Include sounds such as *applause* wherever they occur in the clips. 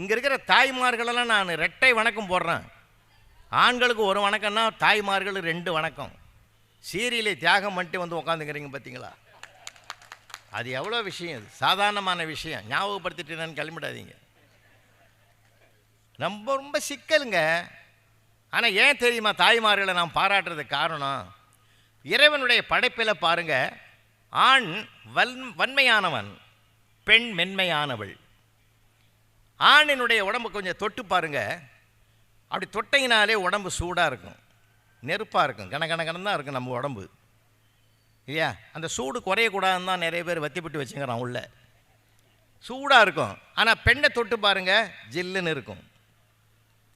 இங்கே இருக்கிற தாய்மார்களெல்லாம் நான் ரெட்டை வணக்கம் போடுறேன். ஆண்களுக்கு ஒரு வணக்கம்னா தாய்மார்கள் ரெண்டு வணக்கம். சீரியலை தியாகம் பண்ணிட்டு வந்து உட்காந்துக்கிறீங்க பார்த்தீங்களா அது எவ்வளோ விஷயம் சாதாரணமான விஷயம். ஞாபகப்படுத்திட்டு நான் கிளம்பிடாதீங்க. ரொம்ப ரொம்ப சிக்கலுங்க. ஆனால் ஏன் தெரியுமா தாய்மார்களை நான் பாராட்டுறதுக்கு காரணம்? இறைவனுடைய படைப்பில் பாருங்க. ஆண் வன் வன்மையானவன் பெண் மென்மையானவள். ஆணினுடைய உடம்பு கொஞ்சம் தொட்டு பாருங்கள் அப்படி தொட்டையினாலே உடம்பு சூடாக இருக்கும். நெருப்பாக இருக்கும். கன கன தான் இருக்கும் நம்ம உடம்பு. இல்லையா? அந்த சூடு குறையக்கூடாதுன்னு தான் நிறைய பேர் வத்திப்பட்டு வச்சுக்கிறான் உள்ள. சூடாக இருக்கும். ஆனால் பெண்ணை தொட்டு பாருங்கள் ஜில்லுன்னு இருக்கும்.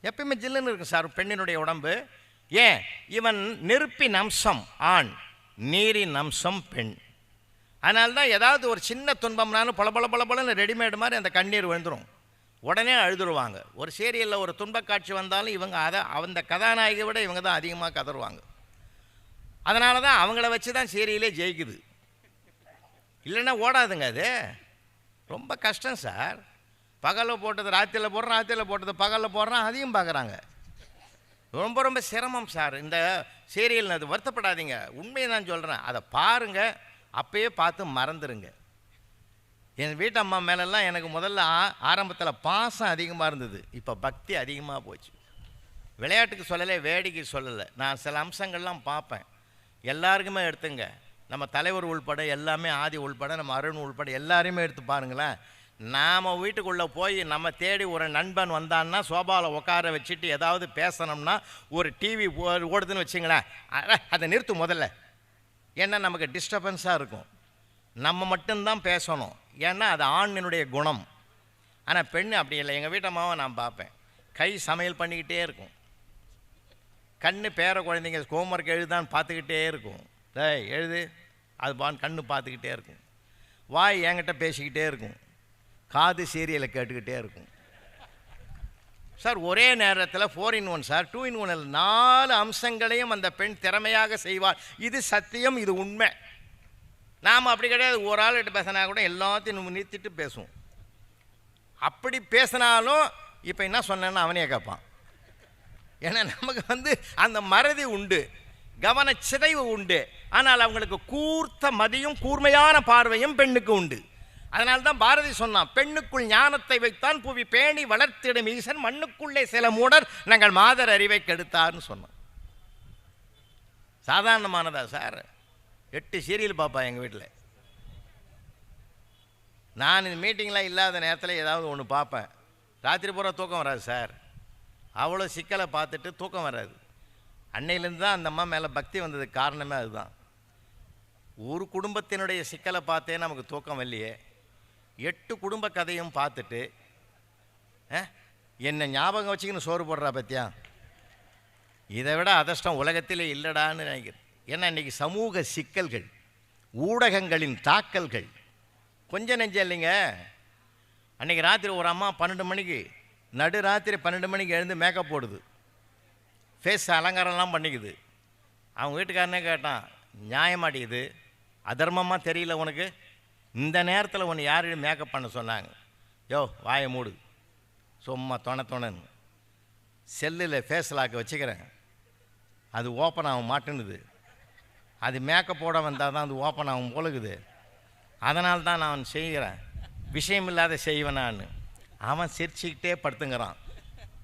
எப்பயுமே ஜில்லுன்னு இருக்கும் சார் பெண்ணினுடைய உடம்பு. ஏன்? இவன் நெருப்பின் அம்சம் ஆண் நீரின் அம்சம் பெண். அதனால்தான் ஏதாவது ஒரு சின்ன துன்பம்னாலும் பல பல பல பலன்னு ரெடிமேடு மாதிரி அந்த கண்ணீர் விழுந்துடும் உடனே அழுதுருவாங்க. ஒரு சீரியலில் ஒரு துன்பக்காட்சி வந்தாலும் இவங்க அதை அந்த கதாநாயகியை விட இவங்க தான் அதிகமாக கதருவாங்க அதனால தான் அவங்கள வச்சு தான் சீரியலே ஜெயிக்குது. இல்லைன்னா ஓடாதுங்க அது. ரொம்ப கஷ்டம் சார். பகலில் போட்டது ராத்திரியில் போடுறோம் ராத்திரியில் போட்டது பகலில் போடுறோம் அதையும் பார்க்குறாங்க. ரொம்ப ரொம்ப சிரமம் சார். இந்த சீரியல் அது வருத்தப்படாதீங்க. உண்மையை நான் சொல்கிறேன் அதை பாருங்கள் அப்பயே பார்த்து மறந்துடுங்க என் வீட்டு அம்மா மேலெல்லாம் எனக்கு முதல்ல ஆரம்பத்தில் பாசம் அதிகமாக இருந்தது. இப்போ பக்தி அதிகமாக போச்சு. விளையாட்டுக்கு சொல்லலை வேடிக்கை சொல்லலை. நான் சில அம்சங்கள்லாம் பார்ப்பேன். எல்லாருக்குமே எடுத்துங்க. நம்ம தலைவர் உள்பட எல்லாமே ஆதி உள்பட நம்ம அருண் உள்பட எல்லாரையுமே எடுத்து பாருங்களேன். நாம் வீட்டுக்குள்ளே போய் நம்ம தேடி ஒரு நண்பன் வந்தான்னா சோபாவில் உட்கார வச்சுட்டு ஏதாவது பேசணும்னா ஒரு டிவி ஓடுதுன்னு வச்சுங்களேன். அதை நிறுத்து முதல்ல. ஏன்னா நமக்கு டிஸ்டர்பன்ஸாக இருக்கும். நம்ம மட்டும்தான் பேசணும். ஏன்னா அது ஆணினுடைய குணம். ஆனால் பெண் அப்படி இல்லை. எங்கள் வீட்டம்மாவை நான் பார்ப்பேன். கை சமையல் பண்ணிக்கிட்டே இருக்கும். கண்ணு பேர குழந்தைங்க ஹோம்ஒர்க் எழுதான்னு பார்த்துக்கிட்டே இருக்கும். டேய் எழுது. அது பான் கண்ணு பார்த்துக்கிட்டே இருக்கும். வாய் என்கிட்ட பேசிக்கிட்டே இருக்கும். காது சீரியலை கேட்டுக்கிட்டே இருக்கும். சார் ஒரே நேரத்தில் four in one sir. Two in one நாலு அம்சங்களையும் அந்த பெண் திறமையாக செய்வாள். இது சத்தியம் இது உண்மை. நாம் அப்படி கிடையாது. ஒரு ஆள்கிட்ட பேசினா கூட எல்லாத்தையும் நிறுத்திட்டு பேசுவோம். அப்படி பேசினாலும் இப்போ என்ன சொன்னேன்னு அவனே கேட்பான் ஏன்னா நமக்கு வந்து அந்த மறதி உண்டு. கவனச்சிதைவு உண்டு. ஆனால் அவங்களுக்கு கூர்த்த மதியும் கூர்மையான பார்வையும் பெண்ணுக்கு உண்டு. அதனால தான் பாரதி சொன்னான் பெண்ணுக்குள் ஞானத்தை வைத்தான் புவி பேணி வளர்த்திடும் ஈசன் மண்ணுக்குள்ளே சில மூடர் நாங்கள் மாதர் அறிவை கெடுத்தார்னு சொன்னோம் சாதாரணமானதா சார்? எட்டு சீரியல் பார்ப்பா எங்கள் வீட்டில் நான் இந்த மீட்டிங்லாம் இல்லாத நேரத்தில் ஏதாவது ஒன்று பார்ப்பேன் ராத்திரி பூரா தூக்கம் வராது சார். அவ்வளோ சிக்கலை பார்த்துட்டு தூக்கம் வராது. அன்னையிலேருந்து தான் அந்த அம்மா மேலே பக்தி வந்ததுக்கு காரணமே அதுதான். ஒரு குடும்பத்தினுடைய சிக்கலை பார்த்தே நமக்கு தூக்கம் வரலையே எட்டு குடும்ப கதையும் பார்த்துட்டு என்னை ஞாபகம் வச்சுக்கின்னு சோறு போடுறா பத்தியா? இதை விட அதிர்ஷ்டம் உலகத்திலே இல்லைடான்னு நினைக்கிறேன். ஏன்னா இன்றைக்கி சமூக சிக்கல்கள் ஊடகங்களின் தாக்கல்கள். கொஞ்சம் நெஞ்சம் இல்லைங்க. அன்றைக்கி ராத்திரி ஒரு அம்மா பன்னெண்டு மணிக்கு நடு ராத்திரி பன்னெண்டு மணிக்கு எழுந்து மேக்கப் போடுது. ஃபேஸ் அலங்காரம்லாம் பண்ணிக்குது. அவன் வீட்டுக்காரனே கேட்டான் நியாயமாட்டிக்குது அதர்மமாக தெரியல உனக்கு? இந்த நேரத்தில் உன்னை யாரையும் மேக்கப் பண்ண சொன்னாங்க? யோ வாயை மூடு. சும்மா தொண தொணன்னு. செல்லில் ஃபேஸ் லாக்கு வச்சுக்கிறேன். அது ஓப்பன் ஆக மாட்டேன்னுது. அது மேக்கப் போட வந்தால் தான் அது ஓப்பன் ஆகும் போலுக்குது அதனால தான் நான் செய்கிறேன். விஷயம் இல்லாத செய்வேன் நான். அவன் சிரிச்சுக்கிட்டே படுத்துங்கிறான்.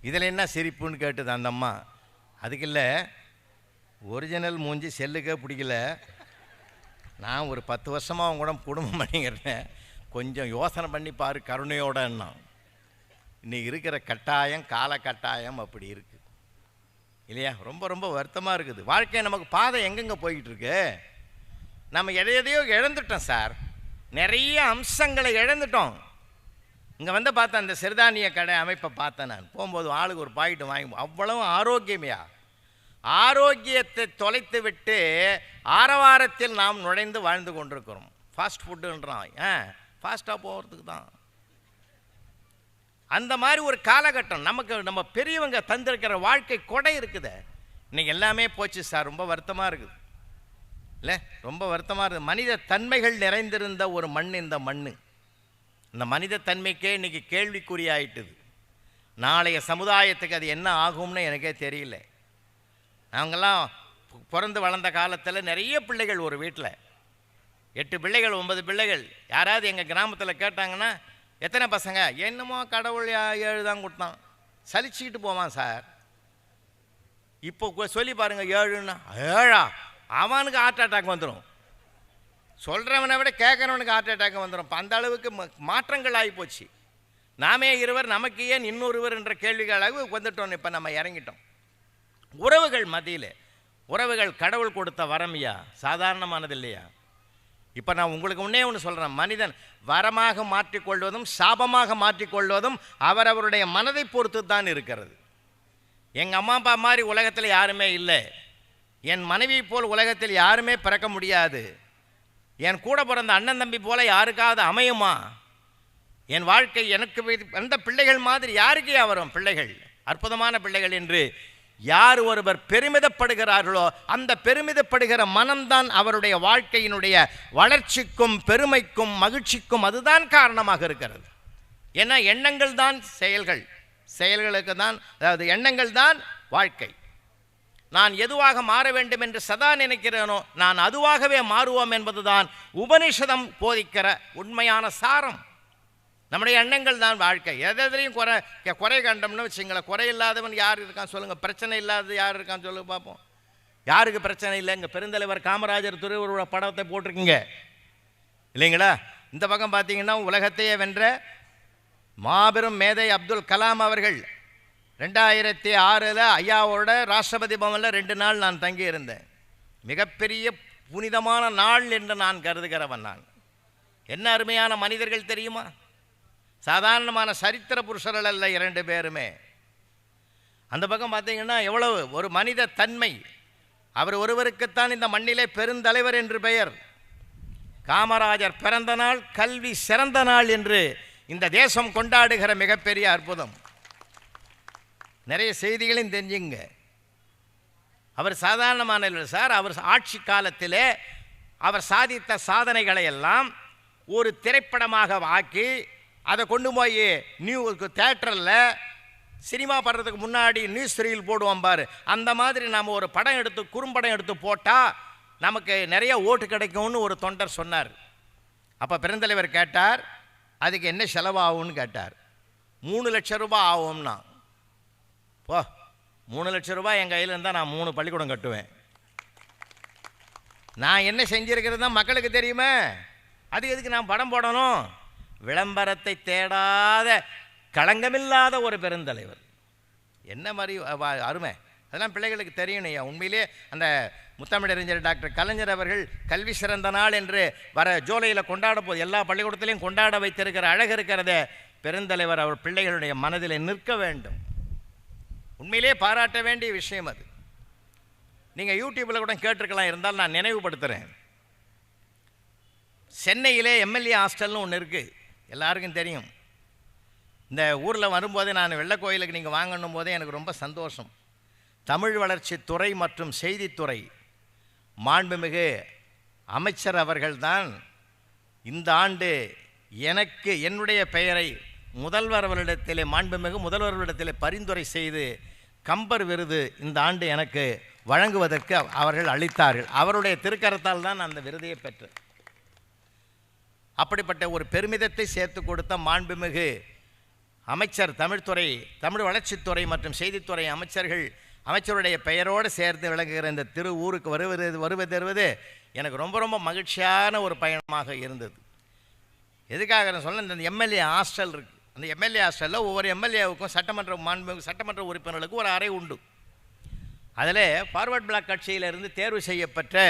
இதில் என்ன சிரிப்புன்னு கேட்டுது அந்த அம்மா. அதுக்கு இல்லை ஒரிஜினல் மூஞ்சி செல்லுக்கே பிடிக்கல. நான் ஒரு பத்து வருஷமாக அவங்க கூட குடும்பம் பண்ணிக்கிறேன். கொஞ்சம் யோசனை பண்ணி பாரு கருணையோடன்னா. இன்னைக்கு இருக்கிற கட்டாயம் கால கட்டாயம் அப்படி இருக்குது இல்லையா? ரொம்ப ரொம்ப வருத்தமாக இருக்குது. வாழ்க்கை நமக்கு பாதை எங்கெங்கே போய்கிட்டு இருக்கு நம்ம எதை எதையோ இழந்துட்டோம் சார். நிறைய அம்சங்களை இழந்துட்டோம். இங்கே வந்து பார்த்தேன் அந்த சிறுதானிய கடை அமைப்பை பார்த்தேன் நான். போகும்போது ஆளுக்கு ஒரு பாக்கெட்டு வாங்கி அவ்வளவு ஆரோக்கியமையா? ஆரோக்கியத்தை தொலைத்து விட்டு ஆரவாரத்தில் நாம் நுழைந்து வாழ்ந்து கொண்டிருக்கிறோம். ஃபாஸ்ட் ஃபுட்டுன்றான் ஏன் ஃபாஸ்ட்டாக போகிறதுக்கு தான். அந்த மாதிரி ஒரு காலகட்டம் நமக்கு நம்ம பெரியவங்க தந்திருக்கிற வாழ்க்கை கொடை இருக்குது. இன்றைக்கி எல்லாமே போச்சு சார் ரொம்ப வருத்தமாக இருக்குது. இல்லை ரொம்ப வருத்தமாக இருக்குது. மனித தன்மைகள் நிறைந்திருந்த ஒரு மண் இந்த மண் இந்த மனித தன்மைக்கே இன்னைக்கு கேள்விக்குறியாயிட்டுது நாளைய சமுதாயத்துக்கு அது என்ன ஆகும்னு எனக்கே தெரியல. நாங்கள்லாம் பிறந்து வளர்ந்த காலத்தில் நிறைய பிள்ளைகள் ஒரு வீட்டில் எட்டு பிள்ளைகள் ஒன்பது பிள்ளைகள். யாராவது எங்கள் கிராமத்தில் கேட்டாங்கன்னா எத்தனை பசங்க? என்னமோ கடவுள் யா- ஏழு தான் கொடுத்தான். சலிச்சுக்கிட்டு போவான் சார். இப்போ சொல்லி பாருங்க ஏழுன்னா ஏழா? அவனுக்கு ஹார்ட் அட்டாக் வந்துடும் சொல்கிறவனை விட கேட்குறவனுக்கு ஹார்ட் அட்டாக் வந்துடும் இப்போ அந்த அளவுக்கு ம- மாற்றங்கள் ஆகிப்போச்சு நாமே இருவர் நமக்கு ஏன் இன்னொருவர் என்ற கேள்விகளாக வந்துட்டோம் இப்போ நம்ம இறங்கிட்டோம். உறவுகள் மத்தியில் உறவுகள் கடவுள் கொடுத்த வரமையா சாதாரணமானது இல்லையா? இப்போ நான் உங்களுக்கு முன்னே ஒன்று சொல்கிறேன் மனிதன் வரமாக மாற்றிக்கொள்வதும் சாபமாக மாற்றிக்கொள்வதும் அவரவருடைய மனதை பொறுத்து தான் இருக்கிறது. எங்கள் அம்மா அப்பா மாதிரி உலகத்தில் யாருமே இல்லை. என் மனைவி போல் உலகத்தில் யாருமே பிறக்க முடியாது. என் கூட பிறந்த அண்ணன் தம்பி போல யாருக்காவது அமையுமா? என் வாழ்க்கை எனக்கு அந்த வந்த பிள்ளைகள் மாதிரி யாருக்கே வரும் பிள்ளைகள்? அற்புதமான பிள்ளைகள் என்று யார் ஒருவர் பெருமிதப்படுகிறார்களோ அந்த பெருமிதப்படுகிற மனம்தான் அவருடைய வாழ்க்கையினுடைய வளர்ச்சிக்கும் பெருமைக்கும் மகிழ்ச்சிக்கும் அதுதான் காரணமாக இருக்கிறது. ஏன்னா எண்ணங்கள் தான் செயல்கள். செயல்களுக்கு தான் அதாவது எண்ணங்கள் தான் வாழ்க்கை. நான் எதுவாக மாற வேண்டும் என்று சதா நினைக்கிறேனோ நான் அதுவாகவே மாறுவோம் என்பதுதான் உபனிஷதம் போதிக்கிற உண்மையான சாரம். நம்முடைய எண்ணங்கள் தான் வாழ்க்கை. எதையும் குறை குறை கண்டோம்னு வச்சுங்களேன் குறை இல்லாதவன் யார் இருக்கான் சொல்லுங்கள் பிரச்சனை இல்லாத யார் இருக்கான்னு சொல்லுங்க பார்ப்போம் யாருக்கு பிரச்சனை இல்லை? எங்கள் பெருந்தலைவர் காமராஜர் திருவருவ படத்தை போட்டிருக்கீங்க. இல்லைங்களா? இந்த பக்கம் பார்த்தீங்கன்னா உலகத்தையே வென்ற மாபெரும் மேதை அப்துல் கலாம் அவர்கள். ரெண்டாயிரத்தி ஆறில் ஐயாவோட ராஷ்டிரபதி பவனில் ரெண்டு நாள் நான் தங்கியிருந்தேன். மிகப்பெரிய புனிதமான நாள் என்று நான் கருதுகிறவன் நான். என்ன அருமையான மனிதர்கள் தெரியுமா? சாதாரணமான சரித்திர புருஷர்கள் அல்ல இரண்டு பேருமே. அந்த பக்கம் பார்த்தீங்கன்னா எவ்வளவு ஒரு மனித தன்மை. அவர் ஒருவருக்குத்தான் இந்த மண்ணிலே பெருந்தலைவர் என்று பெயர். காமராஜர் பிறந்த நாள் கல்வி சிறந்த நாள் என்று இந்த தேசம் கொண்டாடுகிற மிகப்பெரிய அற்புதம். நிறைய செய்திகளையும் தெரிஞ்சுங்க. அவர் சாதாரணமான சார் அவர் ஆட்சி காலத்திலே அவர் சாதித்த சாதனைகளை எல்லாம் ஒரு திரைப்படமாக ஆக்கி அதை கொண்டு போய் நியூ தேட்டரில் சினிமா படுறதுக்கு முன்னாடி நியூஸ் ரீல் போடுவோம் பாரு. அந்த மாதிரி நாம் ஒரு படம் எடுத்து குறும்படம் எடுத்து போட்டால் நமக்கு நிறைய ஓட்டு கிடைக்கும்னு ஒரு தொண்டர் சொன்னார். அப்போ பெருந்தலைவர் கேட்டார் அதுக்கு என்ன செலவாகும்னு கேட்டார். மூணு லட்சம் ரூபாய் ஆகும்னா. போ மூணு லட்சம் ரூபாய் என் கையில் இருந்தால் நான் மூணு பள்ளிக்கூடம் கட்டுவேன். நான் என்ன செஞ்சுருக்கிறது தான் மக்களுக்கு தெரியுமே. அது எதுக்கு நான் படம் போடணும்? விளம்பரத்தை தேடாத களங்கமில்லாத ஒரு பெருந்தலைவர். என்ன மாதிரி அருமை. அதெல்லாம் பிள்ளைகளுக்கு தெரியணும் உண்மையிலே அந்த முத்தமிழறிஞர் டாக்டர் கலைஞர் அவர்கள் கல்வி சிறந்த நாள் என்று வர ஜூலையில் கொண்டாட போது எல்லா பள்ளிக்கூடத்திலையும் கொண்டாட வைத்திருக்கிற அழகு இருக்கிறத. பெருந்தலைவர் அவர் பிள்ளைகளுடைய மனதில் நிற்க வேண்டும். உண்மையிலே பாராட்ட வேண்டிய விஷயம் அது. நீங்கள் யூடியூப்பில் கூட கேட்டிருக்கலாம் இருந்தால் நான் நினைவுபடுத்துகிறேன் சென்னையிலே எம்எல்ஏ ஹாஸ்டல்னு ஒன்று இருக்குது எல்லாருக்கும் தெரியும். இந்த ஊரில் வரும்போதே நான் வெள்ளக்கோயிலுக்கு நீங்கள் வாங்கணும் போதே எனக்கு ரொம்ப சந்தோஷம். தமிழ் வளர்ச்சி துறை மற்றும் செய்தித்துறை. மாண்புமிகு அமைச்சர் அவர்கள்தான் இந்த ஆண்டு எனக்கு என்னுடைய பெயரை முதல்வர் அவர்களிடத்திலே மாண்புமிகு முதல்வர் அவரிடத்திலே பரிந்துரை செய்து கம்பர் விருது இந்த ஆண்டு எனக்கு வழங்குவதற்கு அவர்கள் அளித்தார்கள். அவருடைய திருக்கரத்தால் தான் அந்த விருதையை பெற்றேன். அப்படிப்பட்ட ஒரு பெருமிதத்தை சேர்த்து கொடுத்த மாண்புமிகு அமைச்சர் தமிழ்துறை தமிழ் வளர்ச்சித்துறை மற்றும் செய்தித்துறை அமைச்சர்கள். அமைச்சருடைய பெயரோடு சேர்த்து விளங்குகிற இந்த திரு ஊருக்கு வருவது வருவது வருவது எனக்கு ரொம்ப ரொம்ப மகிழ்ச்சியான ஒரு பயணமாக இருந்தது. எதுக்காக நான் சொல்ல இந்த எம்எல்ஏ ஹாஸ்டல் இருக்குது அந்த எம்எல்ஏ ஹாஸ்டலில் ஒவ்வொரு எம்எல்ஏவுக்கும் சட்டமன்ற மாண்புமிகு சட்டமன்ற உறுப்பினர்களுக்கு ஒரு அறை உண்டு. அதில் ஃபார்வர்ட் பிளாக் கட்சியிலிருந்து தேர்வு செய்யப்பட்ட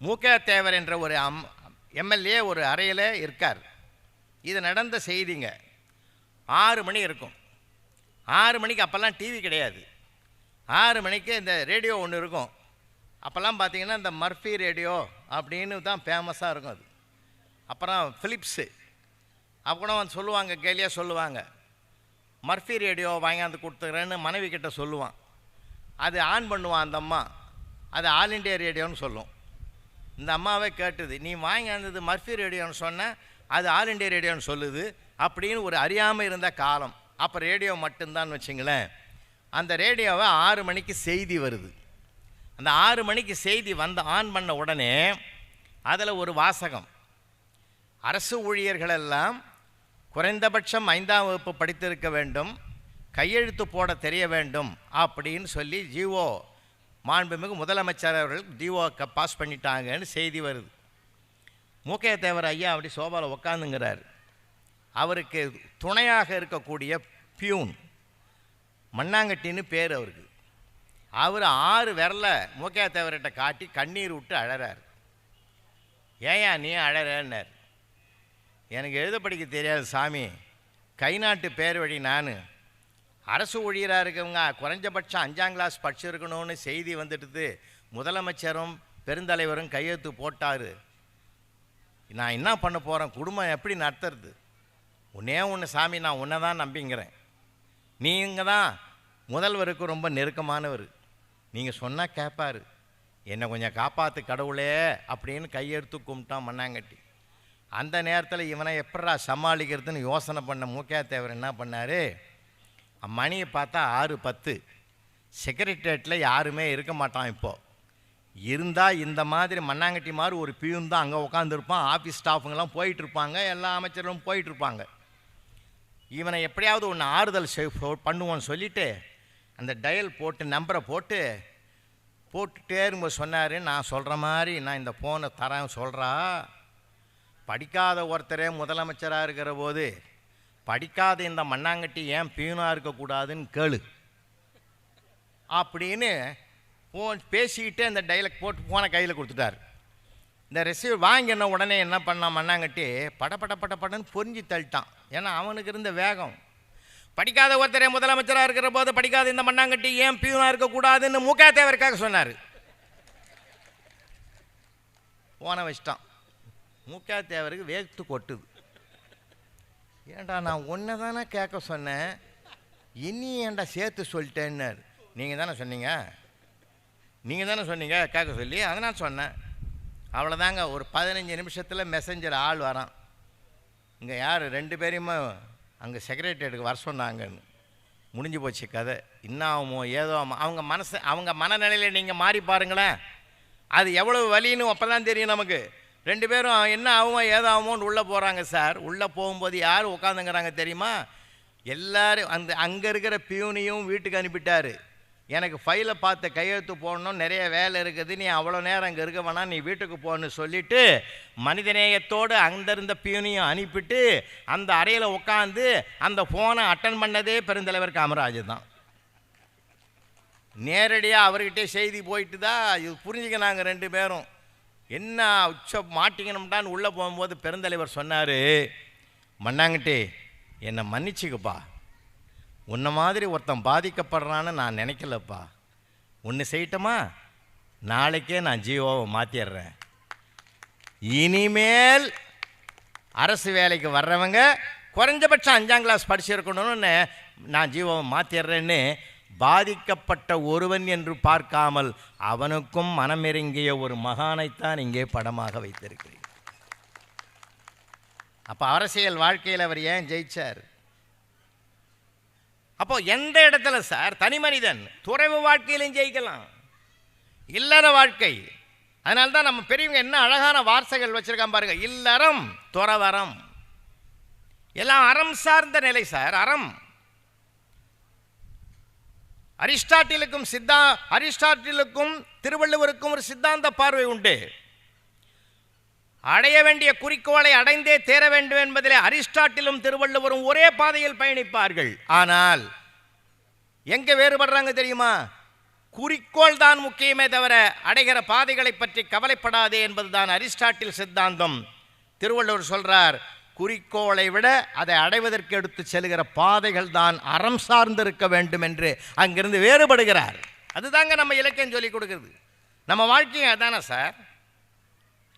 மூக தேவர் என்ற ஒரு அம் எம்எல்ஏ ஒரு அறையில் இருக்கார். இது நடந்த செய்திங்க. ஆறு மணி இருக்கும். ஆறு மணிக்கு அப்போல்லாம் டிவி கிடையாது. ஆறு மணிக்கு இந்த ரேடியோ ஒன்று இருக்கும். அப்போல்லாம் பார்த்தீங்கன்னா இந்த மர்ஃபி ரேடியோ அப்படின்னு தான் ஃபேமஸாக இருக்கும் அது. அப்புறம் ஃபிலிப்ஸு அப்புறம் வந்து சொல்லுவாங்க கேலியாக சொல்லுவாங்க. மர்ஃபி ரேடியோ வாங்கியாந்து கொடுத்துக்கிறேன்னு மனைவி கிட்ட சொல்லுவான். அது ஆன் பண்ணுவான் அந்த அம்மா. அது ஆல் இண்டியா ரேடியோன்னு சொல்லும். இந்த அம்மாவே கேட்டுது நீ வாங்கியாந்தது மர்ஃபி ரேடியோன்னு சொன்ன அது ஆல் இண்டியா ரேடியோன்னு சொல்லுது அப்படின்னு ஒரு அறியாமல் இருந்த காலம். அப்போ ரேடியோ மட்டும்தான் வச்சுங்களேன். அந்த ரேடியோவை ஆறு மணிக்கு செய்தி வருது. அந்த ஆறு மணிக்கு செய்தி வந்து ஆன் பண்ண உடனே அதில் ஒரு வாசகம். அரசு ஊழியர்களெல்லாம் குறைந்தபட்சம் ஐந்தாம் வகுப்பு படித்திருக்க வேண்டும் கையெழுத்து போட தெரிய வேண்டும் அப்படின்னு சொல்லி ஜிஓ மாண்புமிகு முதலமைச்சர் அவர்கள் டிஓக்க பாஸ் பண்ணிட்டாங்கன்னு செய்தி வருது. மூக்கைய தேவர் ஐயா அப்படி சோபாவில் உக்காந்துங்கிறார். அவருக்கு துணையாக இருக்கக்கூடிய பியூன் மண்ணாங்கட்டின்னு பேர் அவருக்கு. அவர் ஆறு விரல மூக்கைய தேவர்கிட்ட காட்டி கண்ணீர் விட்டு அழறார். ஏயா நீ அழறன்னார். எனக்கு எழுத படிக்க தெரியாது சாமி. கை நாட்டு பேர் வழி நான். அரசு ஊழியராக இருக்கவங்க குறைஞ்சபட்சம் அஞ்சாம் கிளாஸ் படிச்சிருக்கணும்னு செய்தி வந்துட்டுது. முதலமைச்சரும் பெருந்தலைவரும் கையெழுத்து போட்டார். நான் என்ன பண்ண போகிறேன் குடும்பம் எப்படி நடத்துறது? உன்னே ஒன்று சாமி நான் உன்னை தான் நம்பிங்கிறேன் நீங்கள் தான். முதல்வருக்கு ரொம்ப நெருக்கமானவர். நீங்கள் சொன்னால் கேட்பார் என்னை கொஞ்சம் காப்பாற்று கடவுளே அப்படின்னு கையெடுத்து கும்பிட்டான் மண்ணாங்கட்டி. அந்த நேரத்தில் இவனை எப்படா சமாளிக்கிறதுன்னு யோசனை பண்ண மூக்கையா தேவர் என்ன பண்ணார்? மணியை பார்த்தா ஆறு பத்து. செக்ரட்டேரியட்டில் யாருமே இருக்க மாட்டான் இப்போது இருந்தால் இந்த மாதிரி மண்ணாங்கட்டி மாதிரி ஒரு பியூன் தான் அங்கே உட்காந்துருப்பான் ஆஃபீஸ் ஸ்டாஃபுங்கெல்லாம் போயிட்டுருப்பாங்க. எல்லா அமைச்சர்களும் போயிட்டு இருப்பாங்க இவனை எப்படியாவது ஒன்று ஆறுதல் பண்ணுவோன்னு சொல்லிவிட்டு அந்த டயல் போட்டு நம்பரை போட்டு போட்டுட்டே இருக்கும்போது சொன்னார் நான் சொல்கிற மாதிரி நான் இந்த ஃபோனை தரேன் சொல்கிறா படிக்காத ஒருத்தரே முதலமைச்சராக இருக்கிற போது படிக்காத இந்த மண்ணாங்கட்டி ஏன் பியூனாக இருக்கக்கூடாதுன்னு கேளு. அப்படின்னு ஃபோன் பேசிக்கிட்டே அந்த டைலக் போட்டு ஃபோனை கையில் கொடுத்துட்டார். இந்த ரிசீவர் வாங்கின உடனே என்ன பண்ணான் மண்ணாங்கட்டி? பட பட பட படன்னு பொறிஞ்சு தள்ளிட்டான். ஏன்னா அவனுக்கு இருந்த வேகம். படிக்காத ஒருத்தரே முதலமைச்சராக இருக்கிற போது படிக்காத இந்த மண்ணாங்கட்டி ஏன் பியூனாக இருக்கக்கூடாதுன்னு மூக்கா தேவருக்காக சொன்னார். போன வச்சிட்டான். மூக்கா தேவருக்கு வேர்த்து கொட்டுது. ஏன்டா நான் ஒன்றை தானே கேட்க சொன்னேன். இனி ஏன்டா சேர்த்து சொல்லிட்டேன்னாரு. நீங்கள் தானே சொன்னீங்க? நீங்கள் தானே சொன்னீங்க கேட்க சொல்லி. அதை நான் சொன்னேன். அவ்வளோதாங்க ஒரு பதினஞ்சு நிமிஷத்தில் மெசஞ்சர் ஆள் வரான். இங்கே யார்? ரெண்டு பேரையுமே அங்கே செக்ரட்டரியேட்டுக்கு வர சொன்னாங்கன்னு. முடிஞ்சு போச்சு கதை. என்ன ஆகுமோ ஏதோ அவங்க மனசு அவங்க மனநிலையில் நீங்கள் மாறி பாருங்களேன். அது எவ்வளவு வலின்னு அப்போ தான் தெரியும் நமக்கு. ரெண்டு பேரும் என்ன ஆகுமோ ஏதோ உள்ளே போகிறாங்க சார். உள்ளே போகும்போது யார் உட்காந்துங்கிறாங்க தெரியுமா? எல்லாரும் அந்த அங்கே இருக்கிற பியூனையும் வீட்டுக்கு அனுப்பிட்டார். எனக்கு ஃபைலை பார்த்து கையெழுத்து போடணும் நிறைய வேலை இருக்குது. நீ அவ்வளோ நேரம் அங்கே இருக்க வேணாம் நீ வீட்டுக்கு போன்னு சொல்லிவிட்டு மனிதநேயத்தோடு அந்த பியூனையும் அனுப்பிட்டு அந்த அறையில் உட்காந்து அந்த ஃபோனை அட்டன் பண்ணதே பெருந்தலைவர் காமராஜ் தான். நேரடியாக அவர்கிட்டே செய்தி போயிட்டு தான் இது புரிஞ்சுக்க நாங்கள் ரெண்டு பேரும். என்ன உச்ச மாட்டிக்கணும்டான்னு உள்ளே போகும்போது பெருந்தலைவர் சொன்னார் மண்ணாங்கட்டி என்னை மன்னிச்சுக்கப்பா. உன்னை மாதிரி ஒருத்தன் பாதிக்கப்படுறான்னு நான் நினைக்கலப்பா. ஒன்று செய்யட்டுமா? நாளைக்கே நான் ஜியோவை மாற்றிடுறேன் இனிமேல் அரசு வேலைக்கு வர்றவங்க குறைஞ்சபட்சம் அஞ்சாம் கிளாஸ் படிச்சிருக்கணும்னு நான் ஜீவோவை மாற்றிடுறேன்னு பாதிக்கப்பட்ட ஒருவன் என்று பார்க்காமல் அவனுக்கும் மனமிறங்கிய ஒரு மகானைத்தான் இங்கே படமாக வைத்திருக்கிறேன். அப்போ அரசியல் வாழ்க்கையில் அவர் ஏன் ஜெயிச்சார்? அப்போ எந்த இடத்துல சார்? தனி மனிதன். துறவு வாழ்க்கையிலும் ஜெயிக்கலாம். இல்லற வாழ்க்கை. அதனால்தான் நம்ம பெரியவங்க என்ன அழகான வார்த்தைகள் வச்சிருக்கான் பாருங்க. இல்லறம் துறவரம் எல்லாம் அறம் சார்ந்த நிலை சார் அறம். அரிஸ்டாட்டிலுக்கும் சித்தா அரிஸ்டாட்டிலுக்கும் திருவள்ளுவருக்கும் ஒரு சித்தாந்த பார்வை உண்டு. அடைய வேண்டிய குறிக்கோளை அடைந்தே தேர வேண்டும் என்பதிலே அரிஸ்டாட்டிலும் திருவள்ளுவரும் ஒரே பாதையில் பயணிப்பார்கள். ஆனால் எங்க வேறுபடுறாங்க தெரியுமா? குறிக்கோள் தான் முக்கியமே தவிர அடைகிற பாதைகளை பற்றி கவலைப்படாதே என்பதுதான் அரிஸ்டாட்டில் சித்தாந்தம். திருவள்ளுவர் சொல்றார் குறிக்கோளை விட அதை அடைவதற்கு எடுத்து செல்கிற பாதைகள் தான் அறம் சார்ந்திருக்க வேண்டும் என்று அங்கிருந்து வேறுபடுகிறார். அதுதாங்க நம்ம இலக்கியம் சொல்லி கொடுக்குறது. நம்ம வாழ்க்கையும் அதானே சார்?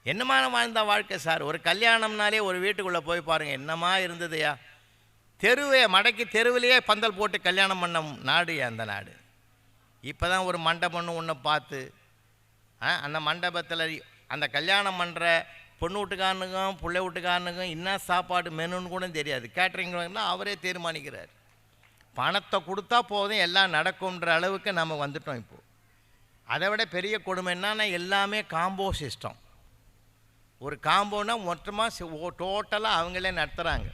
என்னமான வாழ்ந்த வாழ்க்கை சார்? ஒரு கல்யாணம்னாலே ஒரு வீட்டுக்குள்ளே போய் பாருங்கள் என்னமா இருந்ததுயா? தெருவே மடக்கி தெருவிலேயே பந்தல் போட்டு கல்யாணம் பண்ண நாடு அந்த நாடு? இப்போ தான் ஒரு மண்டபம்னு ஒன்று பார்த்து ஆ, அந்த மண்டபத்தில் அந்த கல்யாணம் பண்ணுற பொண்ணு வீட்டுக்காரனுக்கும் பிள்ளை வீட்டுக்காரனுக்கும் என்ன சாப்பாடு மெனுன்னு கூட தெரியாது. கேட்ரிங்னா அவரே தீர்மானிக்கிறார். பணத்தை கொடுத்தா போதும் எல்லாம் நடக்கும்ன்ற அளவுக்கு நம்ம வந்துட்டோம் இப்போது அதை விட பெரிய கொடுமை என்னன்னா எல்லாமே காம்போ சிஸ்டம் ஒரு காம்போனா மொத்தமாக டோட்டலாக அவங்களே நடத்துகிறாங்க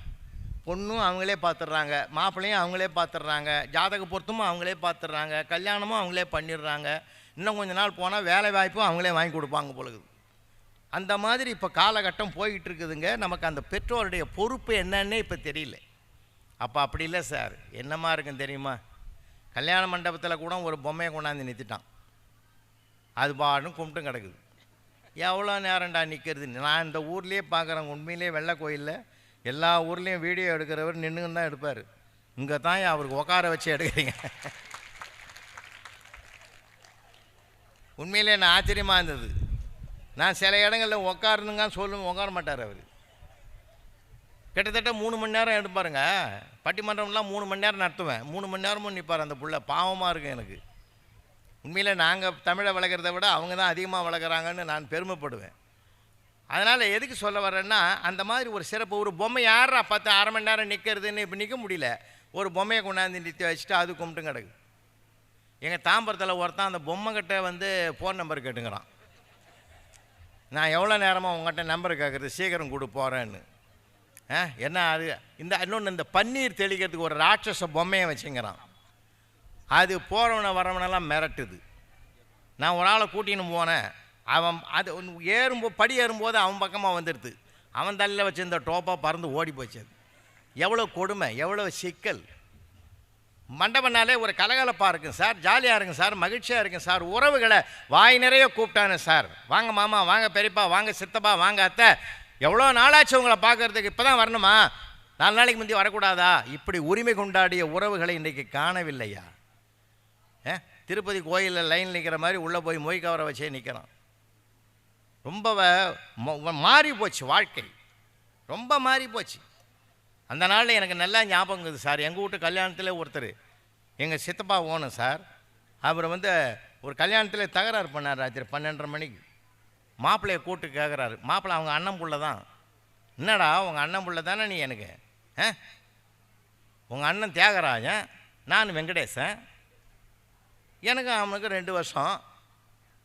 பொண்ணும் அவங்களே பார்த்துடுறாங்க மாப்பிள்ளையும் அவங்களே பார்த்துடுறாங்க ஜாதக பொருத்தமும் அவங்களே பார்த்துடுறாங்க கல்யாணமும் அவங்களே பண்ணிடுறாங்க. இன்னும் கொஞ்ச நாள் போனால் வேலை வாய்ப்பும் அவங்களே வாங்கி கொடுப்பாங்க பொழுது அந்த மாதிரி இப்போ காலகட்டம் போய்கிட்டு இருக்குதுங்க நமக்கு அந்த பெற்றோருடைய பொறுப்பு என்னன்னே இப்போ தெரியல. அப்போ அப்படி இல்லை சார். என்னமா இருக்கும் தெரியுமா? கல்யாண மண்டபத்தில் கூட ஒரு பொம்மையை கொண்டாந்து நிறுத்திட்டான். அது பாடும் கும்பிட்டும் கிடக்குது. எவ்வளோ நேரம்டா நிற்கிறது? நான் இந்த ஊர்லேயே பார்க்குறேன் உண்மையிலேயே வெள்ளை கோயிலில் எல்லா ஊர்லேயும் வீடியோ எடுக்கிறவர் நின்றுன்னு தான் எடுப்பார். இங்கே தான் அவருக்கு உட்கார வச்சு எடுக்கிறீங்க. உண்மையிலே நான் ஆச்சரியமாக இருந்தது. நான் சில இடங்களில் உட்காருனுங்க சொல்லுங்க உட்கார மாட்டார் அவர். கிட்டத்தட்ட மூணு மணி நேரம் எடுப்பாருங்க பட்டிமன்றம்லாம் மூணு மணி நேரம் நடத்துவேன். மூணு மணி நேரமும் நிற்பார் அந்த புள்ள. பாவமாக இருக்கும் எனக்கு. உண்மையில் நாங்கள் தமிழை வளர்க்குறத விட அவங்க தான் அதிகமாக வளர்க்குறாங்கன்னு நான் பெருமைப்படுவேன். அதனால் எதுக்கு சொல்ல வரேன்னா அந்த மாதிரி ஒரு சிறப்பு ஒரு பொம்மை யாரா பத்து அரை மணி நேரம் நிற்கிறதுன்னு இப்போ நிற்க முடியல. ஒரு பொம்மையை கொண்டாந்து நிறுத்தி வச்சுட்டு அது கும்பிட்டு கிடக்கு. எங்கள் தாம்பரத்தில் ஒருத்தன் அந்த பொம்மைக்கிட்ட வந்து ஃபோன் நம்பர் கேட்டுங்கிறான் நான் எவ்வளோ நேரமாக உங்கள்கிட்ட நம்பர் கேட்குறது சீக்கிரம் கொடு போகிறேன்னு ஆ என்ன அது? இந்த இன்னொன்று இந்த பன்னீர் தெளிக்கிறதுக்கு ஒரு ராட்சச பொம்மையை வச்சுங்கிறான். அது போகிறவனை வரவனெல்லாம் மிரட்டுது. நான் ஒரு ஆளை கூட்டின்னு போனேன். அவன் அது ஒண்ணு ஏறும்போ படி ஏறும்போது அவன் பக்கமாக வந்துடுது. அவன் தலையில் வச்சுருந்த டோப்பாக பறந்து ஓடி போச்சு அது. எவ்வளோ கொடுமை எவ்வளோ சிக்கல். மண்டபம்னாலே ஒரு கலகலப்பாக இருக்கும் சார். ஜாலியாக இருக்கும் சார். மகிழ்ச்சியாக இருக்கும் சார். உறவுகளை வாய் நிறைய கூப்பிட்டானு சார். வாங்க மாமா வாங்க பெரியப்பா வாங்க சித்தப்பா வாங்க அத்தை. எவ்வளோ நாளாச்சு உங்களை பார்க்கறதுக்கு? இப்போ தான் வரணுமா? நாலு நாளைக்கு முந்தி வரக்கூடாதா? இப்படி உரிமை கொண்டாடிய உறவுகளை இன்றைக்கி காணவில்லையா? ஏ? திருப்பதி கோயிலில் லைன் நிற்கிற மாதிரி உள்ளே போய் மொய் கவரை வச்சே நிற்கிறான் ரொம்ப மாறி போச்சு வாழ்க்கை. ரொம்ப மாறி போச்சு. அந்த நாளில் எனக்கு நல்லா ஞாபகம் இருக்குது சார். எங்கள் வீட்டு கல்யாணத்தில் ஒருத்தர் எங்கள் சித்தப்பா ஓணும் சார். அவர் வந்து ஒரு கல்யாணத்தில் தகராறு பண்ணார் ராத்திரி பன்னெண்டரை மணிக்கு. மாப்பிள்ளையை கூட்டு கேட்குறாரு மாப்பிள்ளை அவங்க அண்ணன் புள்ள தான். என்னடா உங்கள் அண்ணன் புள்ள தானே நீ எனக்கு? ஆ? உங்கள் அண்ணன் தியாகராஜன். நான் வெங்கடேசன். எனக்கு அவனுக்கு ரெண்டு வருஷம்.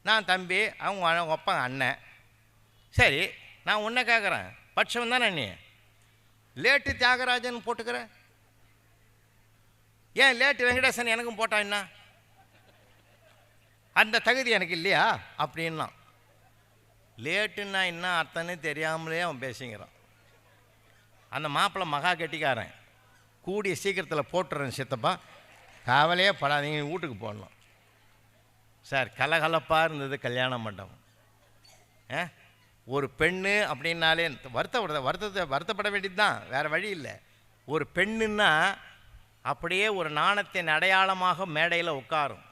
நான் தம்பி அவங்க அண்ணன் ஒப்பன் அண்ணன். சரி நான் உன்னை கேட்குறேன் பட்சம் தானே நீ? லேட்டு தியாகராஜன் போட்டுக்கிறேன் ஏன் லேட்டு வெங்கடேசன் எனக்கும் போட்டா என்ன? அந்த தகுதி எனக்கு இல்லையா? அப்படின்னா. லேட்டுன்னா என்ன அர்த்தம்னு தெரியாமலே அவன் பேசிங்கிறான் அந்த மாப்பிள்ளை மகா கெட்டிக்காரன். கூடிய சீக்கிரத்தில் போட்டுறேன் சித்தப்பா. கவலையே படாதீங்க வீட்டுக்கு போடணும். சார் கலகலப்பாக இருந்தது கல்யாண மண்டபம். ஆ? ஒரு பெண்ணு அப்படின்னாலே வருத்தப்பட வருத்தத்தை வருத்தப்பட வேண்டியது தான் வேறு வழி இல்லை. ஒரு பெண்ணுன்னா அப்படியே ஒரு நாணத்தின் அடையாளமாக மேடையில் உட்காரும்.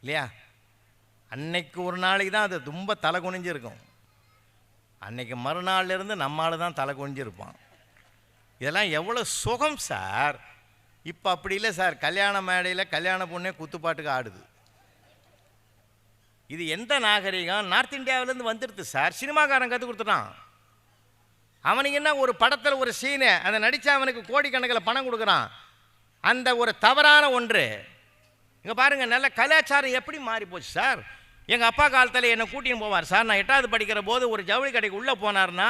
இல்லையா? அன்னைக்கு ஒரு நாளைக்கு தான் அது ரொம்ப தலை குனிஞ்சிருக்கும். அன்னைக்கு மறுநாள்லேருந்து நம்மால் தான் தலை குனிஞ்சிருப்பான். இதெல்லாம் எவ்வளோ சுகம் சார். இப்போ அப்படி இல்லை சார். கல்யாண மேடையில் கல்யாண பொண்ணே குத்துப்பாட்டுக்கு ஆடுது. இது எந்த நாகரிகம்? நார்த் இந்தியாவிலேருந்து வந்துடுது சார். சினிமாக்காரன் கற்றுக் கொடுத்துட்டான். அவனுக்கு என்ன ஒரு படத்தில் ஒரு சீனு அதை நடித்து அவனுக்கு கோடிக்கணக்கில் பணம் கொடுக்குறான். அந்த ஒரு தவறான ஒன்று. இங்கே பாருங்கள் நல்ல கலாச்சாரம் எப்படி மாறி போச்சு சார்? எங்கள் அப்பா காலத்தில் என்னை கூட்டின்னு போவார். சார் நான் எட்டாவது படிக்கிற போது ஒரு ஜவுளி கடைக்கு உள்ளே போனார்னா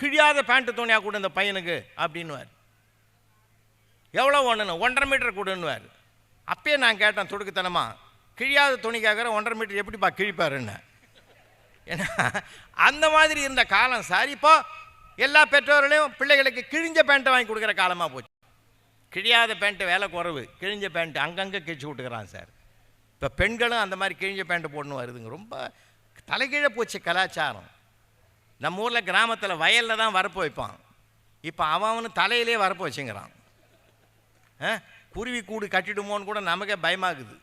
கிழியாத பேண்ட்டு துணியாக கொடு இந்த பையனுக்கு அப்படின்னுவார். எவ்வளோ ஒன்றுன்னு ஒன்றரை மீட்டர் கொடுன்னுவார். அப்பயே நான் கேட்டேன் துடுக்குத்தனமா? கிழியாத துணி கேட்குற ஒன்றரை மீட்டர் எப்படிப்பா கிழிப்பாருன்னு? ஏன்னா அந்த மாதிரி இருந்த காலம் சார். இப்போ எல்லா பெற்றோர்களையும் பிள்ளைகளுக்கு கிழிஞ்ச பேண்ட்டை வாங்கி கொடுக்குற காலமாக போச்சு. கிழியாத பேண்ட்டு வேலை குறைவு. கிழிஞ்ச பேண்ட்டு அங்கங்கே கிழிச்சு விட்டுக்கிறான் சார். இப்போ பெண்களும் அந்த மாதிரி கிழிஞ்ச பேண்ட்டு போடணும் வருதுங்க. ரொம்ப தலைகீழே போச்சு கலாச்சாரம். நம்ம ஊரில் கிராமத்தில் வயலில் தான் வரப்பு வைப்பான். இப்போ அவன் அவனு தலையிலே வரப்பு வச்சுங்கிறான். ஆ? குருவி கூடு கட்டிடுமோன்னு கூட நமக்கே பயமாகுது.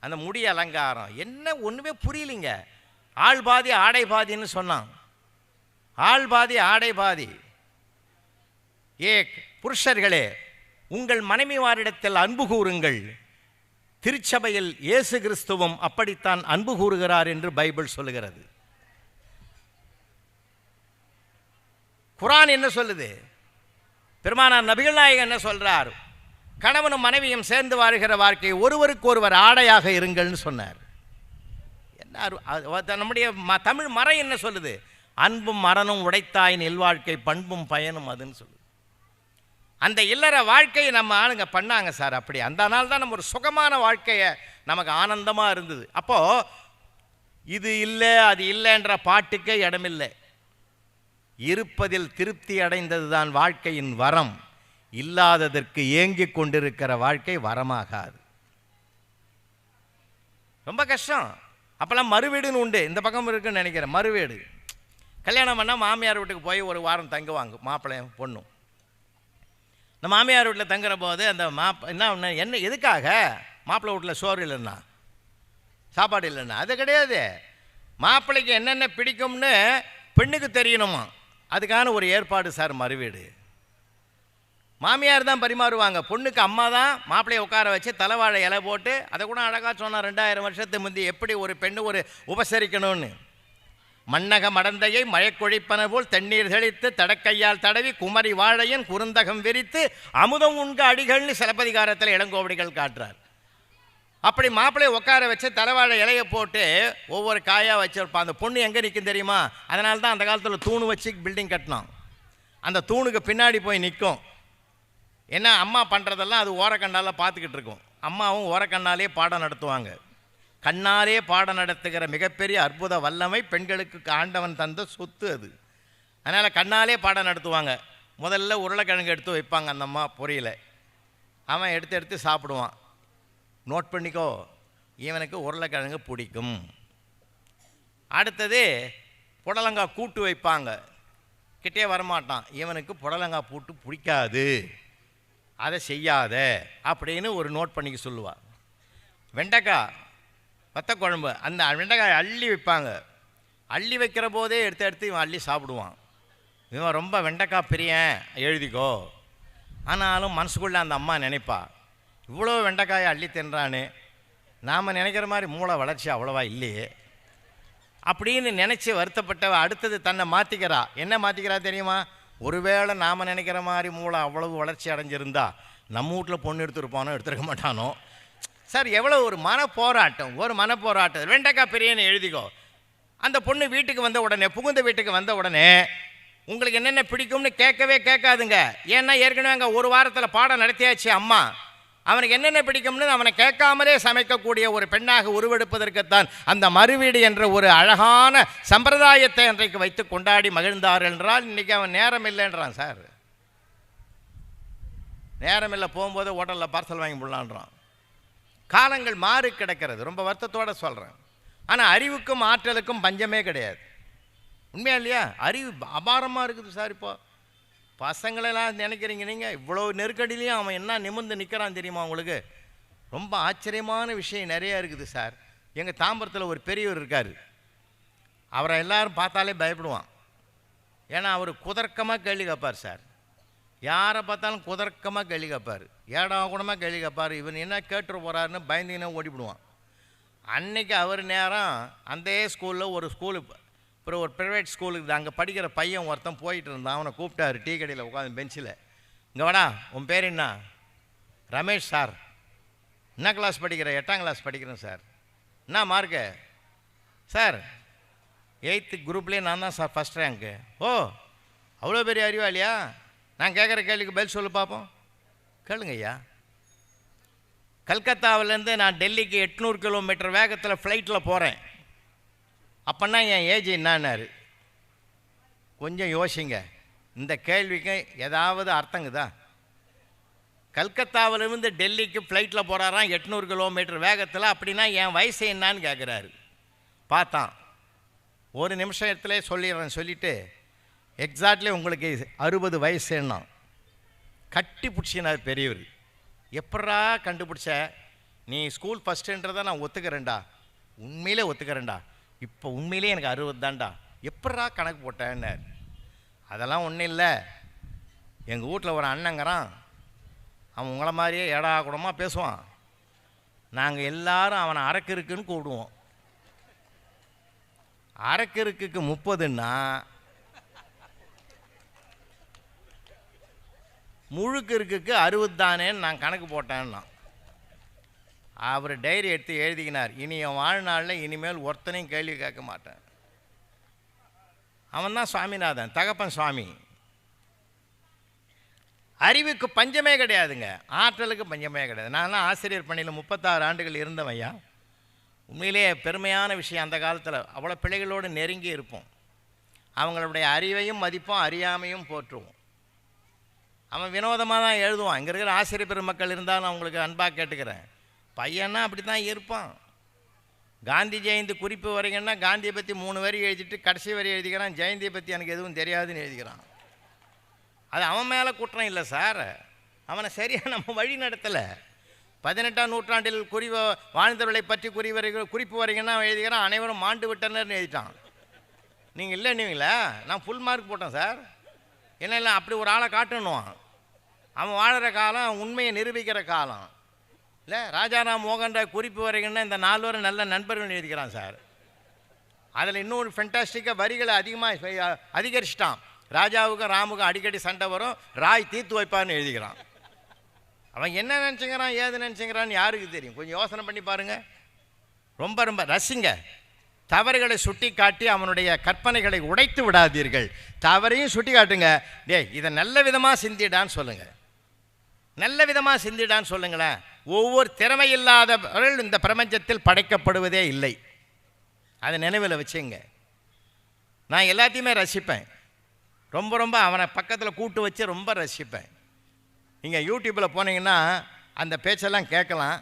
அந்த முடி அலங்காரம். என்ன ஒன்றுமே புரியலிங்க. ஆள் பாதி ஆடை பாதின்னு சொன்னான். ஆள் பாதி ஆடை பாதி. ஏ புருஷர்களே உங்கள் மனைவிமாரிடத்தில் அன்பு கூறுங்கள். திருச்சபையில் இயேசு கிறிஸ்துவும் அப்படித்தான் அன்பு கூறுகிறார் என்று பைபிள் சொல்லுகிறது. குரான் என்ன சொல்லுது? பெருமானார் நபிகள் நாயகம் என்ன சொல்றார்? கணவனும் மனைவியும் சேர்ந்து வாழ்கிற வாழ்க்கை ஒருவருக்கு ஒருவர் ஆடையாக இருங்கள்னு சொன்னார். என்ன நம்முடைய ம- தமிழ் மறை என்ன சொல்லுது? அன்பும் மரணும் உடைத்தாயின் இல்வாழ்க்கை பண்பும் பயனும் அதுன்னு சொல்லு அந்த இல்லற வாழ்க்கையை நம்ம ஆளுங்க பண்ணாங்க சார் அப்படி. அந்த நாள் தான் நம்ம ஒரு சுகமான வாழ்க்கையை நமக்கு ஆனந்தமாக இருந்தது. அப்போது இது இல்லை அது இல்லைன்ற பாட்டுக்கே இடமில்லை. இருப்பதில் திருப்தி அடைந்தது தான் வாழ்க்கையின் வரம். இல்லாததற்கு ஏங்கிக் கொண்டிருக்கிற வாழ்க்கை வரமாகாது. ரொம்ப கஷ்டம். அப்போல்லாம் மறுவீடுன்னு உண்டு. இந்த பக்கம் இருக்குன்னு நினைக்கிறேன். மறுவீடு. கல்யாணம் பண்ணால் மாமியார் வீட்டுக்கு போய் ஒரு வாரம் தங்குவாங்க மாப்பிள்ளையும் பொண்ணும் இந்த மாமியார் வீட்டில் தங்குற போது அந்த மாப் என்ன என்ன எதுக்காக? மாப்பிள்ளை வீட்டில் சோறு இல்லைன்னா சாப்பாடு இல்லைன்னா அது கிடையாது. மாப்பிள்ளைக்கு என்னென்ன பிடிக்கும்னு பெண்ணுக்கு தெரியணுமா? அதுக்கான ஒரு ஏற்பாடு சார் மறுவீடு. மாமியார் தான் பரிமாறுவாங்க. பொண்ணுக்கு அம்மா தான் மாப்பிள்ளையை உட்கார வச்சு தலைவாழை இலை போட்டு அதை கூட அழகாக சொன்னால் ரெண்டாயிரம் வருஷத்துக்கு முந்தி எப்படி ஒரு பெண்ணு ஒரு உபசரிக்கணும்னு. மன்னக மடந்தையை மழைக்கொழிப்பன போல் தண்ணீர் தெளித்து தடக்கையால் தடவி குமரி வாழையன் குறுந்தகம் விரித்து அமுதம் உண்க அடிகள்னு சிலப்பதிகாரத்தில் இளங்கோவடிகள் காட்டுறார். அப்படி மாப்பிள்ளையை உட்கார வச்சு தலைவாழை இலையை போட்டு ஒவ்வொரு காயாக வச்சுருப்பான். அந்த பொண்ணு எங்கே நிற்கும் தெரியுமா? அதனால தான் அந்த காலத்தில் தூணு வச்சு பில்டிங் கட்டினோம் அந்த தூணுக்கு பின்னாடி போய் நிற்கும் ஏன்னா அம்மா பண்ணுறதெல்லாம் அது ஓரக்கண்ணால் பார்த்துக்கிட்டு இருக்கும். அம்மாவும் ஓரக்கண்ணாலே பாடம் நடத்துவாங்க. கண்ணாலே பாடம் நடத்துகிற மிகப்பெரிய அற்புத வல்லமை பெண்களுக்கு ஆண்டவன் தந்த சொத்து அது. அதனால் கண்ணாலே பாடம் நடத்துவாங்க. முதல்ல உருளைக்கிழங்கு எடுத்து வைப்பாங்க அந்த அம்மா பொரியல. அவன் எடுத்து எடுத்து சாப்பிடுவான். நோட் பண்ணிக்கோ இவனுக்கு உருளைக்கிழங்கு பிடிக்கும். அடுத்தது புடலங்காய் கூட்டு வைப்பாங்க. கிட்டே வரமாட்டான். இவனுக்கு புடலங்காய் பூட்டு பிடிக்காது. அதை செய்யாத அப்படின்னு ஒரு நோட் பண்ணிக்க சொல்லுவாள் வெண்டைக்காய் வத்த குழம்பு அந்த வெண்டைக்காய் அள்ளி வைப்பாங்க. அள்ளி வைக்கிற போதே எடுத்து எடுத்து இவன் அள்ளி சாப்பிடுவான். இவன் ரொம்ப வெண்டைக்காய் பிரியன் எழுதிக்கோ. ஆனாலும் மனசுக்குள்ளே அந்த அம்மா நினைப்பா இவ்வளோ வெண்டைக்காயை அள்ளி தின்றானு நாம் நினைக்கிற மாதிரி மூளை வளர்ச்சி அவ்வளோவா இல்லையே. அப்படின்னு நினச்சி வருத்தப்பட்டவ அடுத்தது தன்னை மாற்றிக்கிறா என்ன மாற்றிக்கிறா தெரியுமா? ஒருவேளை நாம் நினைக்கிற மாதிரி மூளை அவ்வளவு வளர்ச்சி அடைஞ்சிருந்தா நம்ம வீட்டில் பொண்ணு எடுத்துருப்பானோ எடுத்துருக்க மாட்டானோ? சார் எவ்வளோ ஒரு மன போராட்டம் ஒரு மன போராட்டம் வெண்டக்கா பெரியன்னு எழுதிக்கோ. அந்த பொண்ணு வீட்டுக்கு வந்த உடனே புகுந்த வீட்டுக்கு வந்த உடனே உங்களுக்கு என்னென்ன பிடிக்கும்னு கேட்கவே கேட்காதுங்க. ஏன்னா ஏற்கனவே அங்கே ஒரு வாரத்தில் பாடம் நடத்தியாச்சு அம்மா. அவனுக்கு என்னென்ன பிடிக்கும்னு அவனை கேட்காமலே சமைக்கக்கூடிய ஒரு பெண்ணாக உருவெடுப்பதற்குத்தான் அந்த மறுவீடு என்ற ஒரு அழகான சம்பிரதாயத்தை அன்றைக்கு வைத்து கொண்டாடி மகிழ்ந்தார் என்றால் இன்றைக்கி அவன் நேரம் இல்லைன்றான் சார். நேரம் இல்லை போகும்போது ஹோட்டலில் பார்சல் வாங்கி போடலான்றான். காலங்கள் மாறி கிடக்கிறது. ரொம்ப வருத்தத்தோடு சொல்கிறேன் ஆனால் அறிவுக்கும் ஆற்றலுக்கும் பஞ்சமே கிடையாது. உண்மையா இல்லையா? அறிவு அபாரமாக இருக்குது சார் இப்போ. பசங்களெல்லாம் நினைக்கிறீங்க நீங்கள் இவ்வளோ நெருக்கடியிலையும் அவன் என்ன நிமிர்ந்து நிற்கிறான் தெரியுமா உங்களுக்கு? ரொம்ப ஆச்சரியமான விஷயம் நிறைய இருக்குது சார். எங்கள் தாம்பரத்தில் ஒரு பெரியவர் இருக்கார். அவரை எல்லாரும் பார்த்தாலே பயப்படுவான். ஏன்னா அவர் குதர்க்கமாக கேள்வி கேட்பார் சார். யாரை பார்த்தாலும் குதர்க்கமாக கேள்வி கேட்பார். ஏடா கூடமாக கேள்வி கேட்பார். இவன் என்ன கேட்டுட்டு போகிறாருன்னு பயந்தீங்கன்னா ஓடிவிடுவான். அன்னைக்கு அவர் நேரம் அந்த ஸ்கூலில் ஒரு ஸ்கூலு அப்புறம் ஒரு ப்ரைவேட் ஸ்கூலுக்கு அங்கே படிக்கிற பையன் ஒருத்தன் போயிட்டு இருந்தான். அவனை கூப்பிட்டாரு டீ கடையில் உட்காந்து பெஞ்சில் இங்கே வாடா உன் பேர் என்ன? ரமேஷ் சார். என்ன கிளாஸ் படிக்கிற? எட்டாம் கிளாஸ் படிக்கிறேன் சார். என்ன மார்க்கு சார் எயித்து குரூப்லேயே நான் தான் சார் ஃபஸ்ட் ரேங்க்கு ஓ அவ்வளோ பெரிய அறிவாளியா நான் கேட்குற கேள்விக்கு பதில் சொல்லு பார்ப்போம். கேளுங்க ஐயா கல்கத்தாவிலேருந்து நான் டெல்லிக்கு எட்நூறு கிலோமீட்டர் வேகத்தில் ஃப்ளைட்டில் போகிறேன் அப்போன்னா என் ஏஜ் என்னான்னாரு? கொஞ்சம் யோசிங்க. இந்த கேள்விக்கு ஏதாவது அர்த்தங்குதா? கல்கத்தாவிலிருந்து டெல்லிக்கு ஃப்ளைட்டில் போகிறாராம் எட்நூறு கிலோமீட்டர் வேகத்தில்? அப்படின்னா என் வயசு என்னான்னு கேட்குறாரு பார்த்தான் ஒரு நிமிஷத்துலேயே சொல்லிடுறேன் சொல்லிவிட்டு எக்ஸாக்ட்லி உங்களுக்கு அறுபது வயசு என்ன கட்டி பிடிச்சினார் பெரியவர். எப்படா கண்டுபிடிச்ச? நீ ஸ்கூல் ஃபஸ்ட்டுன்றதை நான் ஒத்துக்கிறேன்டா. உண்மையிலே ஒத்துக்கிறேன்டா. இப்போ உண்மையிலே எனக்கு அறுபது தான்டா. எப்படா கணக்கு போட்டேன்னார். அதெல்லாம் ஒன்றும் இல்லை. எங்கள் வீட்டில் ஒரு அண்ணங்கிறான். அவன் உங்களை மாதிரியே ஏடா கூடமாக பேசுவான். நாங்கள் எல்லாரும் அவனை அரக்கு இருக்குன்னு கூடுவோம் அரக்கு இருக்குக்கு முப்பதுன்னா முழுக்கிற்குக்கு இருக்குக்கு அறுபது தானேன்னு நான் கணக்கு போட்டேன்னா. அவர் டைரி எடுத்து எழுதிக்கினார். இனி என் வாழ்நாளில் இனிமேல் ஒருத்தனையும் கேள்வி கேட்க மாட்டேன். அவன் தான் சுவாமிநாதன் தகப்பன் சுவாமி. அறிவுக்கு பஞ்சமே கிடையாதுங்க. ஆற்றலுக்கு பஞ்சமே கிடையாது. நான்லாம் ஆசிரியர் பணியில் முப்பத்தாறு ஆண்டுகள் இருந்தவையா உண்மையிலேயே பெருமையான விஷயம். அந்த காலத்தில் அவ்வளோ பிள்ளைகளோடு நெருங்கி இருப்போம். அவங்களுடைய அறிவையும் மதிப்போம் அறியாமையும் போற்றுவோம். அவன் வினோதமாக தான் எழுதுவான். இங்கே இருக்கிற ஆசிரியர் பெருமக்கள் இருந்தாலும் அவங்களுக்கு அன்பாக கேட்டுக்கிறேன். பையனா அப்படி தான் இருப்பான். காந்தி ஜெயந்தி குறிப்பு வரைங்கன்னா காந்தியை பற்றி மூணு வரி எழுதிட்டு கடைசி வரி எழுதிக்கிறான். ஜெயந்தியை பற்றி எனக்கு எதுவும் தெரியாதுன்னு எழுதிக்கிறான். அது அவன் மேலே குற்றம் இல்லை சார். அவனை சரியாக நம்ம வழி நடத்தலை. பதினெட்டாம் நூற்றாண்டில் குறிவ வாழ்ந்தவர்களை பற்றி குறி வரை குறிப்பு வரைங்கன்னா அவன் எழுதிக்கிறான். அனைவரும் மாண்டு விட்டனர்னு எழுதிட்டான். நீங்கள் இல்லைன்னுவீங்களா? நான் ஃபுல் மார்க் போட்டேன் சார். என்ன இல்லை அப்படி ஒரு ஆளை காட்டணும். அவன் வாழ்கிற காலம் உண்மையை நிரூபிக்கிற காலம். இல்லை ராஜாராம் மோகன் ராய் குறிப்பு வரைக்குன்னா இந்த நால்வரும் நல்ல நண்பர்கள் எழுதிக்கிறான் சார். அதில் இன்னொரு ஃபென்டாஸ்டிக்காக வரிகளை அதிகமாக அதிகரிச்சிட்டான். ராஜாவுக்கும் ராமுக்கும் அடிக்கடி சண்டை வரும். ராய் தீர்த்து வைப்பார்னு எழுதிக்கிறான். அவன் என்ன நினச்சிக்கிறான் ஏது நினச்சிக்கிறான்னு யாருக்கு தெரியும்? கொஞ்சம் யோசனை பண்ணி பாருங்கள் ரொம்ப ரொம்ப ரசிங்க. தவறுகளை சுட்டி காட்டி அவனுடைய கற்பனைகளை உடைத்து விடாதீர்கள். தவறையும் சுட்டி காட்டுங்க டேய் இதை நல்ல விதமாக சிந்திடான்னு சொல்லுங்கள் நல்ல விதமாக சிந்திடான்னு சொல்லுங்களேன். ஒவ்வொரு திறமையில்லாதவர்கள் இந்த பிரபஞ்சத்தில் படைக்கப்படுவதே இல்லை. அதை நினைவில் வச்சுங்க. நான் எல்லாத்தையுமே ரசிப்பேன். ரொம்ப ரொம்ப அவனை பக்கத்தில் கூட்டு வச்சு ரொம்ப ரசிப்பேன். நீங்கள் யூடியூப்பில் போனீங்கன்னா அந்த பேச்செல்லாம் கேட்கலாம்.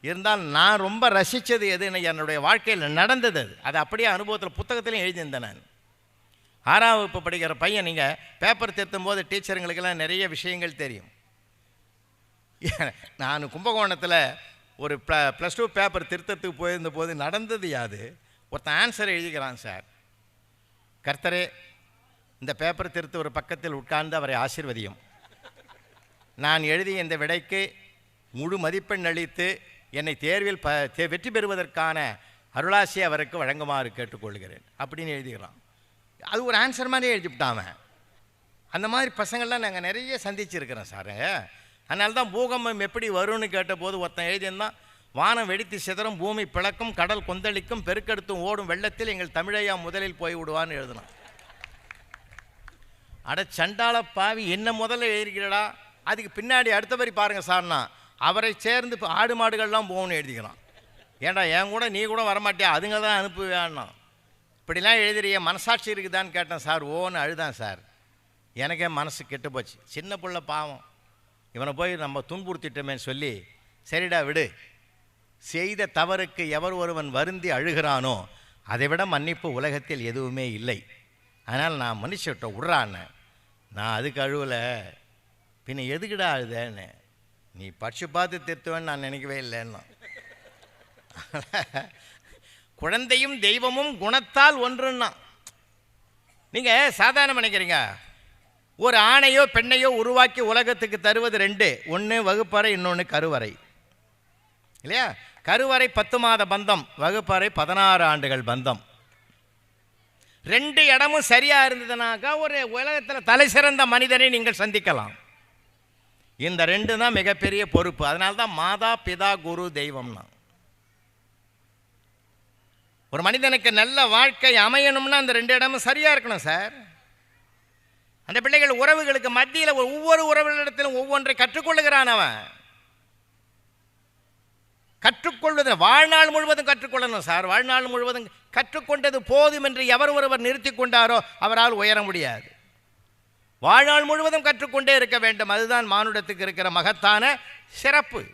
இருந்தால் நான் ரொம்ப ரசித்தது எதுன்னு என்னுடைய வாழ்க்கையில் நடந்தது அது. அது அப்படியே அனுபவத்தில் புத்தகத்திலையும் எழுதியிருந்தேன் நான். ஆறாம் வகுப்பு படிக்கிற பையன் நீங்கள் பேப்பர் திருத்தும் போது டீச்சருங்களுக்கெல்லாம் நிறைய விஷயங்கள் தெரியும். *laughs* நான் கும்பகோணத்தில் ஒரு ப்ள ப்ளஸ் டூ பேப்பர் திருத்தத்துக்கு போயிருந்த போது நடந்தது யாது? ஒருத்தன் ஆன்சர் எழுதிக்கிறான் சார். கர்த்தரே இந்த பேப்பர் திருத்த ஒரு பக்கத்தில் உட்கார்ந்து அவரை ஆசிர்வதியும். நான் எழுதிய இந்த விடைக்கு முழு மதிப்பெண் அளித்து என்னை தேர்வில் ப தே வெற்றி பெறுவதற்கான அருளாசி அவருக்கு வழங்குமாறு கேட்டுக்கொள்கிறேன். அப்படின்னு எழுதிக்கிறான். அது ஒரு ஆன்சர் மாதிரி எழுதிவிட்டாம அந்த மாதிரி பசங்கள்லாம் நாங்கள் நிறைய சந்திச்சிருக்கிறோம் சாருங்க அதனால தான் பூகம்பம் எப்படி வரும்னு கேட்டபோது ஒருத்தன் எழுதியிருந்தான் வானம் வெடித்து சிதறும் பூமி பிளக்கும் கடல் கொந்தளிக்கும் பெருக்கெடுத்தும் ஓடும் வெள்ளத்தில் எங்கள் தமிழையா முதலில் போய் விடுவான்னு எழுதினான். அட சண்டாள பாவி என்ன முதல்ல எழுதிக்கிறடா அதுக்கு பின்னாடி அடுத்த பாருங்கள் பாருங்க சார்னா அவரை சேர்ந்து இப்போ ஆடு மாடுகள்லாம் போகணும்னு எழுதிக்கிறான். ஏண்டா என் கூட நீ கூட வரமாட்டியா? அதுங்க தான் அனுப்புவேன்னா இப்படிலாம் எழுதுறிய மனசாட்சி இருக்குதான்னு கேட்டேன் சார் ஓன்னு அழுதான் சார். எனக்கே மனசு கெட்டு போச்சு. சின்ன பிள்ளை பாவம். இவனை போய் நம்ம துன்புறுத்திட்டோமேன்னு சொல்லி சரிடா விடு. செய்த தவறுக்கு எவர் ஒருவன் வருந்தி அழுகிறானோ அதை விட மன்னிப்பு உலகத்தில் எதுவுமே இல்லை. அதனால் நான் மன்னிச்சுட்ட விட்றான்னு நான் அதுக்கு அழுவல. பின்ன எதுக்குடா அழுதேன்னு. நீ படிச்சு பார்த்து திருத்துவேன்னு நான் நினைக்கவே இல்லைன்னா. குழந்தையும் தெய்வமும் குணத்தால் ஒன்றுன்னா. நீங்கள் சாதாரணம் நினைக்கிறீங்க. ஒரு ஆணையோ பெண்ணையோ உருவாக்கி உலகத்துக்கு தருவது ரெண்டு. ஒன்று வகுப்பறை இன்னொன்று கருவறை. இல்லையா? கருவறை பத்து மாத பந்தம் வகுப்பறை பதினாறு ஆண்டுகள் பந்தம். ரெண்டு இடமும் சரியாக இருந்ததுனாக்கா ஒரு உலகத்தில் தலை சிறந்த மனிதனை நீங்கள் சந்திக்கலாம். இந்த ரெண்டு தான் மிகப்பெரிய பொறுப்பு. அதனால தான் மாதா பிதா குரு தெய்வம்னா. ஒரு மனிதனுக்கு நல்ல வாழ்க்கை அமையணும்னா அந்த ரெண்டு இடமும் சரியாக இருக்கணும் சார். அந்த பிள்ளைகள் உறவுகளுக்கு மத்தியில் ஒவ்வொரு உறவுகளிடத்திலும் ஒவ்வொன்றை கற்றுக்கொள்ளுகிறான் அவன். கற்றுக்கொள்வது வாழ்நாள் முழுவதும் கற்றுக்கொள்ளணும் சார். வாழ்நாள் முழுவதும் கற்றுக்கொண்டது போதும் என்று எவர் ஒருவர் நிறுத்தி கொண்டாரோ அவரால் உயர முடியாது. வாழ்நாள் முழுவதும் கற்றுக்கொண்டே இருக்க வேண்டும். அதுதான் மானுடத்துக்கு இருக்கிற மகத்தான சிறப்பு.